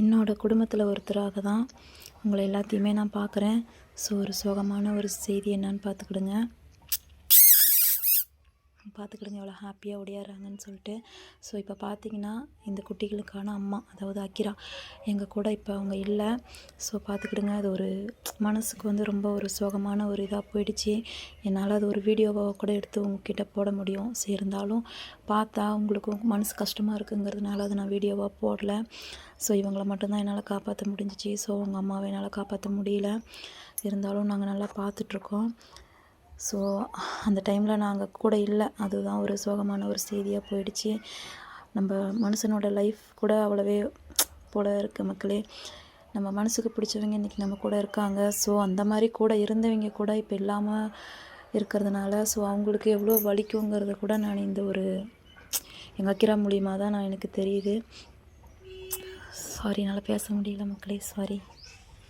என்னோடய குடும்பத்தில் ஒருத்தராக தான் உங்களை எல்லாத்தையுமே நான் பார்க்குறேன் ஸோ ஒரு சோகமான ஒரு செய்தி என்னன்னு பார்த்துக்கிடுங்க பார்த்துக்கிடுங்க எவ்வளோ ஹாப்பியாக ஒடியாடுறாங்கன்னு சொல்லிட்டு. ஸோ இப்போ பார்த்தீங்கன்னா இந்த குட்டிகளுக்கான அம்மா அதாவது அக்கிரா எங்கள் கூட இப்போ அவங்க இல்லை. ஸோ பார்த்துக்கிடுங்க அது ஒரு மனசுக்கு வந்து ரொம்ப ஒரு சோகமான ஒரு இதாக போயிடுச்சு. என்னால் அது ஒரு வீடியோவாக கூட எடுத்து உங்ககிட்ட போட முடியும். சரி இருந்தாலும் பார்த்தா உங்களுக்கு மனசு கஷ்டமாக இருக்குங்கிறதுனால அதை நான் வீடியோவாக போடல. ஸோ இவங்களை மட்டும்தான் என்னால் காப்பாற்ற முடிஞ்சிச்சு. ஸோ உங்கள் அம்மாவை என்னால் காப்பாற்ற முடியல. இருந்தாலும் நாங்கள் நல்லா பார்த்துட்ருக்கோம். ஸோ அந்த டைமில் நாங்கள் கூட இல்லை. அதுதான் ஒரு சோகமான ஒரு செய்தியாக போயிடுச்சு. நம்ம மனுஷனோட லைஃப் கூட அவ்வளோவே போல இருக்குது மக்களே. நம்ம மனசுக்கு பிடிச்சவங்க இன்றைக்கி நம்ம கூட இருக்காங்க. ஸோ அந்த மாதிரி கூட இருந்தவங்க கூட இப்போ இல்லாமல் இருக்கிறதுனால ஸோ அவங்களுக்கு எவ்வளோ வலிக்குங்கிறத கூட நான் இந்த ஒரு எங்கள் அக்கிரா மூலியமாக தான் நான் எனக்கு தெரியுது. சாரி என்னால் பேச முடியல மக்களே சாரி